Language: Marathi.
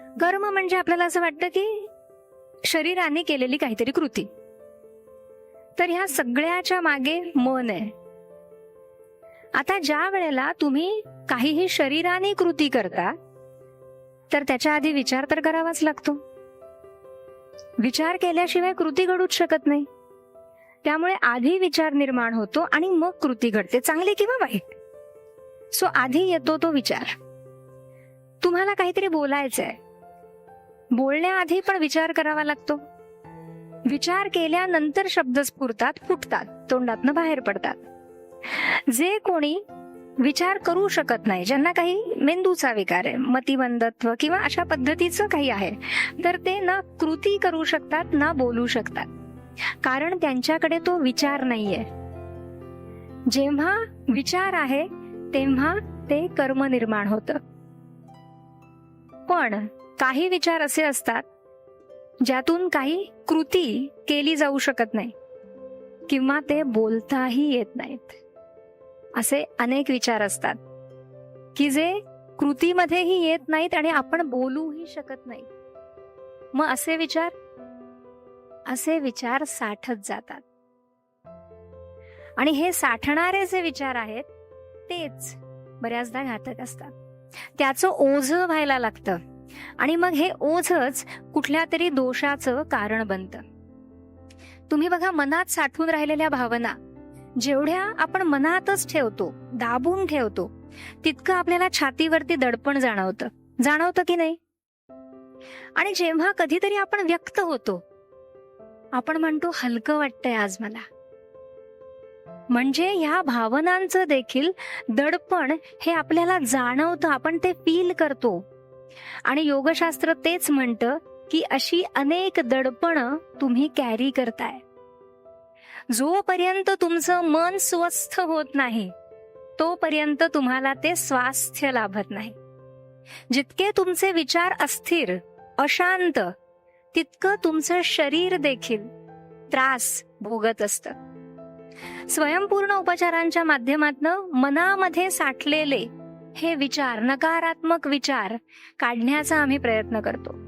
कर्म म्हणजे आपल्याला असं वाटतं की शरीराने केलेली काहीतरी कृती. तर ह्या सगळ्याच्या मागे मन आहे. आता ज्या वेळेला तुम्ही काहीही शरीराने कृती करता तर त्याच्या आधी विचार तर करावाच लागतो. विचार केल्याशिवाय कृती घडूच शकत नाही. त्यामुळे आधी विचार निर्माण होतो आणि मग कृती घडते चांगली किंवा वाईट. सो आधी येतो तो विचार. तुम्हाला काहीतरी बोलायचंय. बोलण्याआधी पण विचार करावा लागतो. विचार केल्यानंतर शब्द स्फुरतात फुटतात तोंडातनं बाहेर पडतात. जे कोणी विचार करू शकत नाही ज्यांना काही मेंदूचा विकार आहे मतिमंदत्व किंवा अशा पद्धतीचं काही आहे तर ते ना कृती करू शकतात ना बोलू शकतात. कारण त्यांच्याकडे तो विचार नाहीये. जेव्हा विचार आहे तेव्हा ते कर्म निर्माण होत. पण काही विचार असे असतात ज्यातून काही कृती केली जाऊ शकत नाही किंवा ते बोलताही येत नाहीत. असे अनेक विचार असतात की जे कृतीमध्येही येत नाहीत आणि आपण बोलूही शकत नाही. मग असे विचार असे विचार साठत जातात. आणि हे साठणारे जे विचार आहेत तेच बऱ्याचदा घातक असतात. त्याचं ओझ व्हायला लागतं. आणि मग हे ओझच कुठल्या तरी दोषाचं कारण बनतं. तुम्ही बघा मनात साठून राहिलेल्या भावना जेवढ्या आपण मनातच ठेवतो दाबून ठेवतो तितकं आपल्याला छातीवरती दडपण जाणवतं. जाणवतं की नाही? आणि जेव्हा कधीतरी आपण व्यक्त होतो आपण म्हणतो हलकं वाटतंय आज मला. म्हणजे ह्या भावनांचं देखील दडपण हे आपल्याला जाणवतं आपण ते फील करतो. आणि योगशास्त्र तेच म्हणतं की अशी अनेक दडपण तुम्ही कॅरी करताय. जोपर्यंत तुमचं मन स्वस्थ होत नाही तोपर्यंत तुम्हाला ते स्वास्थ्य लाभत नाही. जितके तुमचे विचार अस्थिर अशांत तितकं तुमचं शरीर देखील त्रास भोगत असतं. स्वयंपूर्ण उपचारांच्या माध्यमातून मनामध्ये साठलेले हे विचार नकारात्मक विचार काढण्याचा आम्ही प्रयत्न करतो.